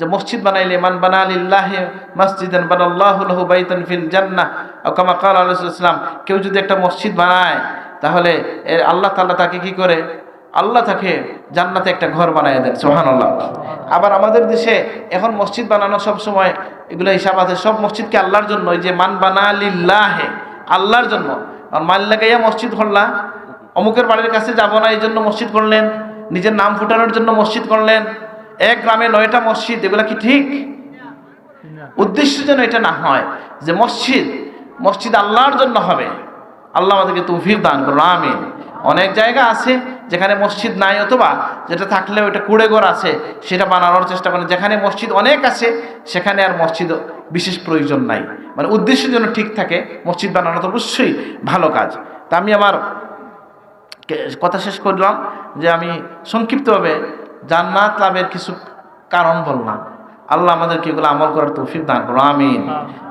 যে মসজিদ বানাইলে, মান বানালিল্লাহে মসজিদান বানাল্লাহু লাহু বাইতান ফিল জান্নাহ। কামা ক্বালা আলাইহিস সালাম কেউ যদি একটা মসজিদ বানায়, তাহলে এর আল্লাহ তাআলা তাকে কি করে? আল্লাহ তাকে জান্নাতে একটা ঘর বানায় দেন, সুবহানাল্লাহ। আবার আমাদের দেশে এখন মসজিদ বানানো সব সময়, এগুলো হিসাব আছে, সব মসজিদকে আল্লাহর জন্য যে মান বানালিল্লাহে আল্লাহর জন্য। আর মাল লাগাইয়া মসজিদ করলা, অমুকের বাড়ির কাছে যাব না, এই জন্য মসজিদ করলেন, নিজের নাম ফুটানোর জন্য মসজিদ করলেন এক গ্রামে নয়টা মসজিদ এগুলা কি ঠিক? উদ্দেশ্য যেন এটা না হয় যে মসজিদ মসজিদ আল্লাহর জন্য হবে। আল্লাহ আমাদেরকে তৌফিক দান করুন আমিন। অনেক জায়গা আছে যেখানে মসজিদ নাই অথবা যেটা থাকলেও এটা কুড়ে ঘর আছে সেটা বানানোর চেষ্টা করেন। যেখানে মসজিদ অনেক আছে সেখানে আর মসজিদ বিশেষ প্রয়োজন নাই। মানে উদ্দেশ্য যেন ঠিক থাকে মসজিদ বানানো তো অবশ্যই ভালো কাজ। তা আমি আমার কথা শেষ করলাম যে আমি সংক্ষিপ্তভাবে জান্নাত লাভের কিছু কারণ বললাম। আল্লাহ আমাদেরকে এগুলো আমল করার তৌফিক দান করুন আমিন।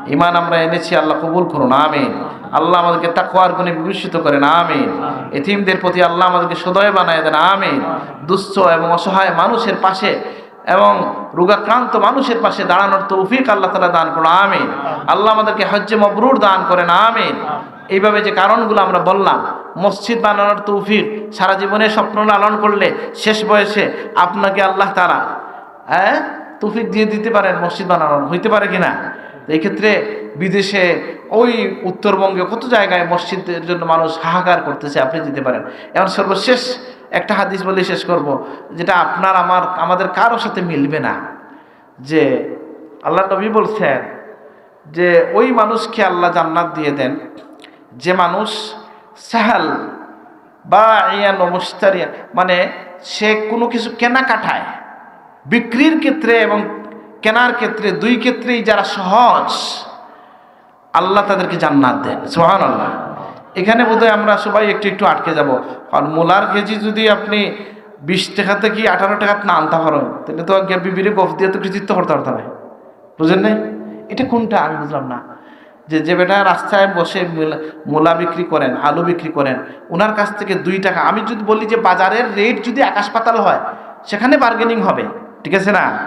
ইমান আমরা এনেছি আল্লাহ কবুল করুন আমিন। আল্লাহ আমাদেরকে তাকওয়ার গুণে বিভূষিত করেন আমিন। এথিমদের প্রতি আল্লাহ আমাদেরকে সদয় বানায় দেন আমিন। দুস্থ এবং অসহায় মানুষের পাশে এবং রোগাক্রান্ত মানুষের পাশে দাঁড়ানোর তৌফিক আল্লাহ তালা দান করুন আমিন। আল্লাহ আমাদেরকে হজ্জে মবরুর দান করেন আমিন। এইভাবে যে কারণগুলো আমরা বললাম মসজিদ বানানোর তৌফিক সারা জীবনে স্বপ্ন লালন করলে শেষ বয়সে আপনাকে আল্লাহ তারা হ্যাঁ তৌফিক দিয়ে দিতে পারেন মসজিদ বানানোর। হইতে পারে কিনা এই ক্ষেত্রে বিদেশে ওই উত্তরবঙ্গে কত জায়গায় মসজিদের জন্য মানুষ হাহাকার করতেছে আপনি দিতে পারেন। এখন সর্বশেষ একটা হাদিস বলে শেষ করব, যেটা আপনার, আমার, আমাদের কারও সাথে মিলবে না। যে আল্লাহ নবী বলছেন যে ওই মানুষকে আল্লাহ জান্নাত দিয়ে দেন, যে মানুষ সাহাল বা ইয়ান মুস্তারিয়া মানে সে কোনো কিছু কেনাকাটায়, বিক্রির ক্ষেত্রে এবং কেনার ক্ষেত্রে দুই ক্ষেত্রেই যারা সহজ, আল্লাহ তাদেরকে জান্নাত দেন সোহান আল্লাহ এখানে বোধহয় আমরা সবাই একটু একটু আটকে যাব। কারণ মূলার কেজি যদি আপনি বিশ টাকা থেকে আঠারো টাকা না আনতে পারেন, তাহলে তো বিবিরে গফ দিয়ে তো কৃতিত্ব করতে পারতাম না। বুঝেন নাই? এটা কোনটা আমি বুঝলাম না। যে যে বেটা রাস্তায় বসে মূলা- বিক্রি করেন, আলু বিক্রি করেন ওনার কাছ থেকে দুই টাকা। আমি যদি বলি যে বাজারের রেট যদি আকাশ পাতাল হয়, সেখানে বার্গেনিং হবে, ঠিক আছে না?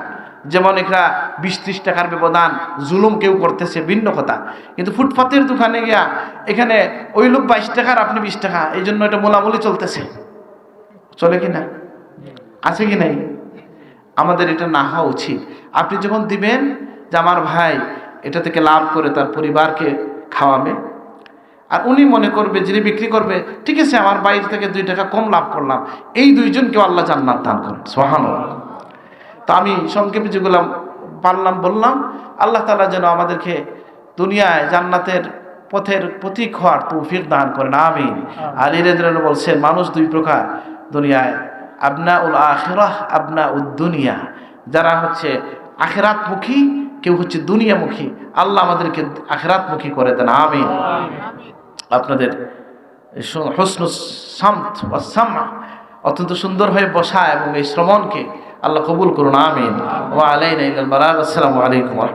যেমন এখানে বিশ ত্রিশ টাকার ব্যবধান, জুলুম কেউ করতেছে, ভিন্ন কথা। কিন্তু ফুটপাতের দোকানে গিয়া, এখানে ওই লোক বাইশ টাকার, আপনি বিশ টাকা, এই জন্য এটা মোলামুলি চলতেছে। চলে কি না? আছে কি নাই? আমাদের এটা না হওয়া উচিত। আপনি যখন দিবেন যে, আমার ভাই এটা থেকে লাভ করে তার পরিবারকে খাওয়াবে। আর উনি মনে করবে যিনি বিক্রি করবে ঠিক আছে আমার বাইরে থেকে দুই টাকা কম লাভ করলাম। এই দুইজনকে আল্লাহ জান্নাত দান করেন সোহান তো আমি সংক্ষেপে যেগুলো পারলাম বললাম আল্লাহ তালা যেন আমাদেরকে দুনিয়ায় জান্নাতের পথের প্রতীক হওয়ার তৌফিক দান করেন আমিন। আর ইরেন্দ্র বলছেন মানুষ দুই প্রকার দুনিয়ায় আবনা উল আখেরাহ আবনা উদ দুনিয়া যারা হচ্ছে আখেরাতমুখী কেউ হচ্ছে দুনিয়ামুখী, আল্লাহ আমাদেরকে আখেরাতমুখী করে দেন আমি আপনাদের হসনু সামত বা সামা অত্যন্ত সুন্দরভাবে বসা এবং এই শ্রমণকে আল্লাহ কবুল করুন, আমিন। ওয়া আলাইনা আসসালামু আলাইকুম ওয়া